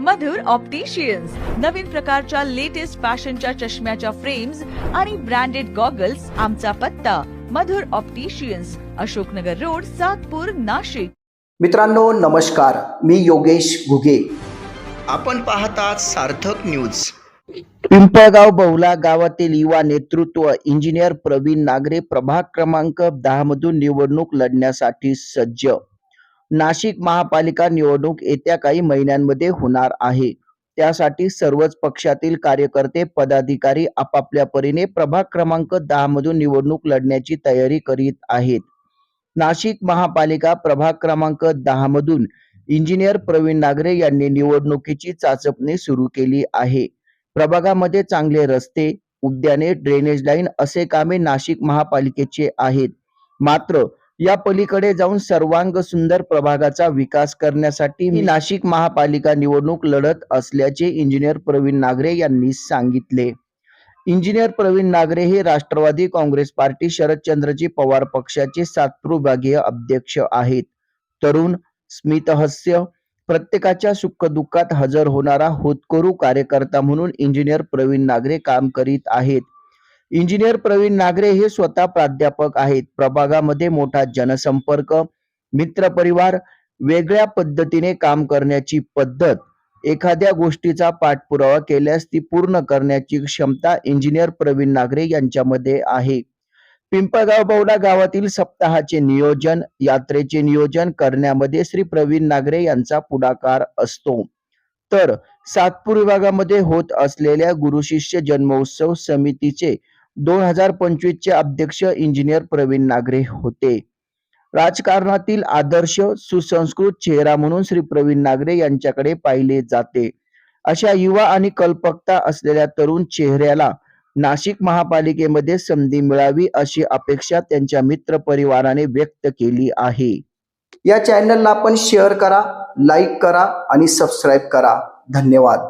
मधुर opticians नवीन प्रकारच्या latest फॅशनच्या चष्म्याच्या फ्रेम्स आणि ब्रँडेड गॉगल्स आमचा पत्ता. Madhur opticians Ashoknagar road Satpur Nashik. मित्रांनो नमस्कार. मी योगेश घुगे. आपण पाहतात सार्थक न्यूज पिंपळगाव बहुला गावातील युवा नेतृत्व इंजिनियर प्रवीण नागरे प्रभाग क्रमांक दहा मधून निवडणूक लढण्यासाठी सज्ज. नाशिक महापालिका निवडणूक येत्या काही महिन्यांमध्ये होणार आहे. त्यासाठी सर्वच पक्षातील कार्यकर्ते पदाधिकारी आपापल्या परीने प्रभाग क्रमांक दहा मधून निवडणूक लढण्याची तयारी करीत आहेत. नाशिक महापालिका प्रभाग क्रमांक दहा मधून इंजिनियर प्रवीण नागरे यांनी निवडणुकीची चाचपणी सुरू केली आहे. प्रभागामध्ये चांगले रस्ते उद्याने ड्रेनेज लाईन असे कामे नाशिक महापालिकेचे आहेत. मात्र या पलीकडे जाऊन सर्वांग सुंदर प्रभागाचा विकास करण्यासाठी नाशिक महापालिका निवडणूक लढत असल्याचे इंजिनियर प्रवीण नागरे यांनी सांगितले. इंजिनियर प्रवीण नागरे हे राष्ट्रवादी काँग्रेस पार्टी शरदचंद्रजी पवार पक्षाचे सातपूर विभागीय अध्यक्ष आहेत. तरुण स्मितहस्य प्रत्येकाच्या सुखदुःखात हजर होणारा होतकरू कार्यकर्ता म्हणून इंजिनियर प्रवीण नागरे काम करीत आहेत. इंजिनियर प्रवीण नागरे हे स्वतः प्राध्यापक आहेत. प्रभागामध्ये मोठा जनसंपर्क मित्रपरिवार वेगळ्या पद्धतीने काम करण्याची पद्धत एखाद्या गोष्टीचा पाठपुरावा केल्यास ती पूर्ण करण्याची क्षमता इंजिनियर प्रवीण नागरे यांच्यामध्ये आहे. पिंपळगाव बौडा गावातील सप्ताहाचे नियोजन यात्रेचे नियोजन करण्यामध्ये श्री प्रवीण नागरे यांचा पुढाकार असतो. तर सातपूर विभागामध्ये होत असलेल्या गुरु शिष्य जन्मोत्सव समितीचे दोन हजार पंचवीस चे अध्यक्ष इंजिनियर प्रवीण नागरे होते. राजकारणातील आदर्श सुसंस्कृत चेहरा म्हणून श्री प्रवीण नागरे यांच्याकडे पाहिले जाते. अशा युवा आणि कल्पकता असलेल्या तरुण चेहऱ्याला नाशिक महापालिकेमध्ये संधी मिळावी अशी अपेक्षा त्यांच्या मित्र परिवाराने व्यक्त केली आहे. या चॅनलला आपण शेअर करा लाईक करा आणि सबस्क्राईब करा. धन्यवाद.